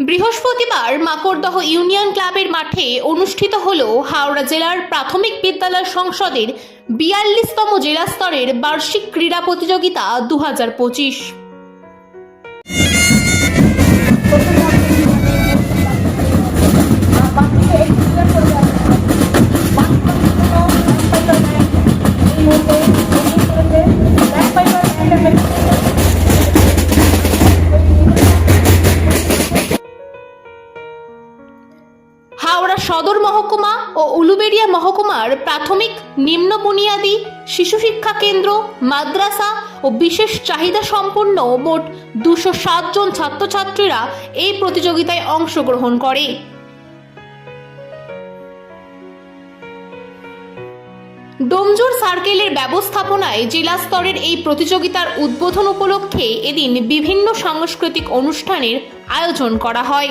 বৃহস্পতিবার মাকড়দহ ইউনিয়ন ক্লাবের মাঠে অনুষ্ঠিত হল হাওড়া জেলার প্রাথমিক বিদ্যালয় সংসদের বিয়াল্লিশতম জেলা স্তরের বার্ষিক ক্রীড়া প্রতিযোগিতা দু হাজার পঁচিশ। হাওড়া সদর মহকুমা ও উলুবেড়িয়া মহকুমার প্রাথমিক নিম্ন বুনিয়াদী শিশু শিক্ষা কেন্দ্র, মাদ্রাসা ও বিশেষ চাহিদা সম্পন্ন মোট দুশো জন ছাত্রছাত্রীরা এই প্রতিযোগিতায় অংশগ্রহণ করে। ডোমজুর সার্কেলের ব্যবস্থাপনায় জেলা স্তরের এই প্রতিযোগিতার উদ্বোধন উপলক্ষে এদিন বিভিন্ন সাংস্কৃতিক অনুষ্ঠানের আয়োজন করা হয়।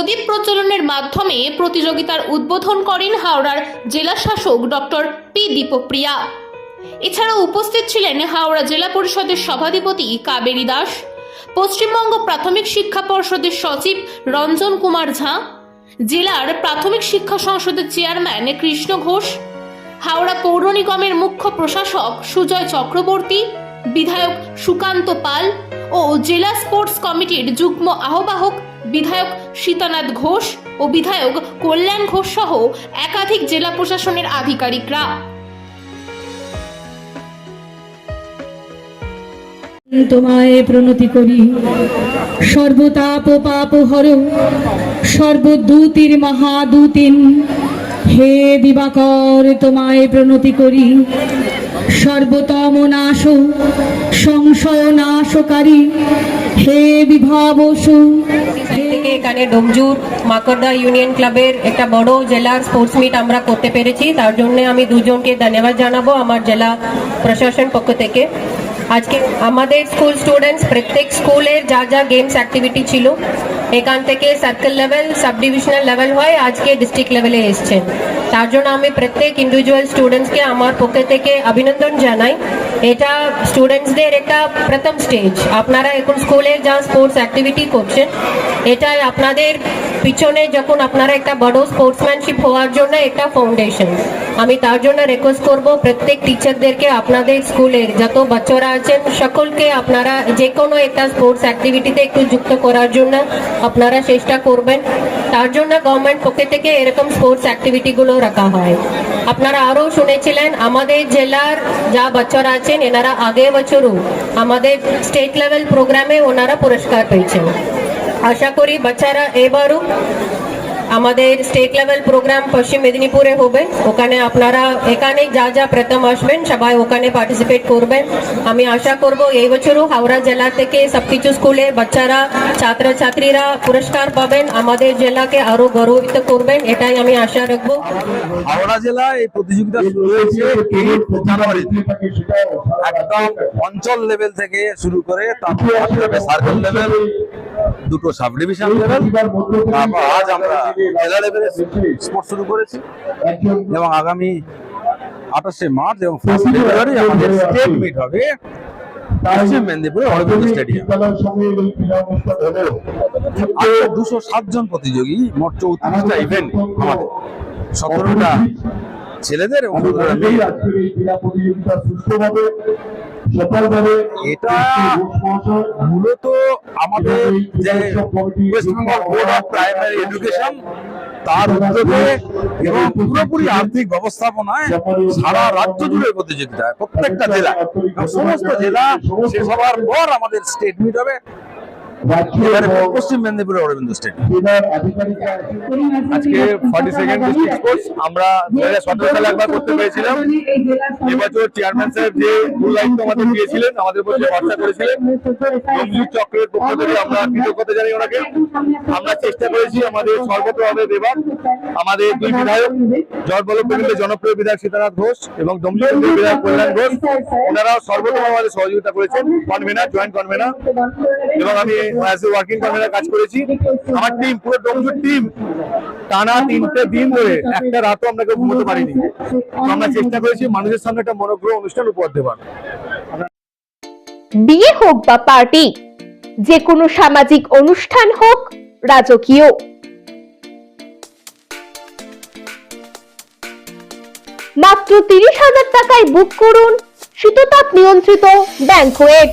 প্রদীপ প্রচলনের মাধ্যমে প্রতিযোগিতার উদ্বোধন করেন হাওড়ার জেলা শাসক ডক্টর পি দীপপ্রিয়া। এছাড়া উপস্থিত ছিলেন হাওড়া জেলা পরিষদের সভাধিপতি কাবেরী দাস, পশ্চিমবঙ্গ প্রাথমিক শিক্ষা পর্ষদের সচিব রঞ্জন কুমার ঝা, জেলার প্রাথমিক শিক্ষা সংসদের চেয়ারম্যান কৃষ্ণ ঘোষ, হাওড়া পৌর নিগমের মুখ্য প্রশাসক সুজয় চক্রবর্তী, বিধায়ক সুকান্ত পাল ও জেলা স্পোর্টস কমিটির যুগ্ম আহ্বায়ক বিধায়ক সীতানাথ ঘোষ ও বিধায়ক কল্যাণ ঘোষ সহ একাধিক জেলা প্রশাসনের আধিকারিকরা। তোমায় প্রণতি করি। সর্বতাপ পাপ হর। সর্বদূতির মহাদূতিন। হে দিবাকর, তোমায় প্রণতি করি। সর্বতম নাশ, সংশয় নাশকারী। হে বিভাবসু এখানে ডোমজুর, মাকড়দা ইউনিয়ন ক্লাবের একটা বড় জেলার স্পোর্টস মিট আমরা করতে পেরেছি। তার জন্য আমি দুজনকে ধন্যবাদ জানাব আমার জেলা প্রশাসন পক্ষ থেকে। আজকে আমাদের স্কুল স্টুডেন্টস প্রত্যেক স্কুলের যা যা গেমস অ্যাক্টিভিটি ছিল, এখান থেকে circle level sub divisional level হয় আজকে ডিস্ট্রিক্ট লেভেলে এসছেন তার জন্য আমি প্রত্যেক ইন্ডিভিজুয়াল স্টুডেন্টসকে আমার পক্ষ থেকে অভিনন্দন জানাই। এটা স্টুডেন্টসদের একটা প্রথম স্টেজ আপনারা এখন স্কুলে যা স্পোর্টস অ্যাক্টিভিটি করছেন, এটাই আপনাদের পিছনে যখন আপনারা একটা বড় স্পোর্টসম্যানশিপ হওয়ার জন্য একটা ফাউন্ডেশন আমি তার জন্য রিকোয়েস্ট করব প্রত্যেক টিচারদেরকে আপনাদের স্কুলের যত বাচ্চারা আছেন, সকলকে আপনারা যে কোনো একটা স্পোর্টস অ্যাক্টিভিটিতে একটু যুক্ত করার জন্য আপনারা চেষ্টা করবেন। তার জন্য গভর্নমেন্ট পক্ষে থেকে এরকম স্পোর্টস অ্যাক্টিভিটিগুলো রাখা হয়। আপনারা আরও শুনেছিলেন, আমাদের জেলার যা বাচ্চারা আছেন, এনারা আগে বছরও আমাদের স্টেট লেভেল প্রোগ্রামে ওনারা পুরস্কার পেয়েছেন। আশা করি বাচ্চারা এবারও আমাদের স্টেট লেভেল প্রোগ্রাম পশ্চিম মেদিনীপুরে হবে। ওখানে আপনারা এখানে যা যা প্রথম আসবেন, সবাই ওখানে পার্টিসিপেট করবেন। আমি আশা করব এই বছরও হাওড়া জেলা থেকে সবকিছু স্কুলে বাচ্চারা, ছাত্রছাত্রীরা পুরস্কার পাবেন। আমাদের জেলাকে আরও গৌরবিত করবেন, এটাই আমি আশা রাখব। হাওড়া জেলায় এই প্রতিযোগিতা একদম অঞ্চল লেভেল থেকে শুরু করে তারপর সার্কেল লেভেল দুটো সাব ডিভিশন লেভেল। তারপর আজ আমরা জেলা লেভেলে স্পোর্টস শুরু করেছি এবং আগামী আঠাশে মার্চ এবং ফার্স্ট ফেব্রুয়ারি আমাদের স্টেট মিট হবে পশ্চিম মেদিনীপুরে অরবিন্দ স্টেডিয়াম। দুশো সাতজন প্রতিযোগী মোট চৌত্রিশটা ইভেন্ট আমাদের। সতেরোটা ছেলেদের এবং এটা মূলত আমাদের যে West Bengal Board of Primary Education তার উদ্যোগে এবং পুরোপুরি আর্থিক ব্যবস্থাপনায় সারা রাজ্য জুড়ে প্রতিযোগিতা প্রত্যেকটা জেলা সমস্ত জেলা শেষ হওয়ার পর আমাদের স্টেট মিট হবে। পশ্চিম মেদিনীপুরের অরবিন্দ স্টেডিয়াম আজকে ফর্টি সেকেন্ড ডিস্ট্রিক্ট স্পোর্টস আমরা দু হাজার সতেরো সালে একবার করতে পেরেছিলাম। এবছর চেয়ারম্যান সাহেব যে মূল দায়িত্ব আমাদের দিয়েছিলেন আমাদের উপর যে ভরসা করেছিলেন রঞ্জিত চক্রের পক্ষ থেকে আমরা কৃতজ্ঞতা জানাই ওনাকে। আমরা চেষ্টা করেছি আমাদের দেবার। আমাদের দুই বিধায়ক জয়বল্লভ জনপ্রিয় বিধায়ক সীতানাথ ঘোষ এবং দমদম বিধায়ক কল্যাণ ঘোষ ওনারা সর্বতম আমাদের সহযোগিতা করেছেন। কনভেনার জয়েন্ট কনভেনার এবং আমি অ্যাজ ওয়ার্কিং কনভেনার কাজ করেছি। আমার টিম পুরো ডমজুর টিম টানা তিনটে দিন ধরে একটা রাতও আমরা কেউ ঘুমোতে পারিনি। আমরা চেষ্টা করেছি মানুষের সামনে একটা মনোগ্রহ অনুষ্ঠান উপহার দেবার। বিয়ে হোক বা পার্টি, যে কোনো সামাজিক অনুষ্ঠান হোক, রাজকীয়। মাত্র তিরিশ হাজার টাকায় বুক করুন শীততাপ নিয়ন্ত্রিত ব্যাংকোয়েট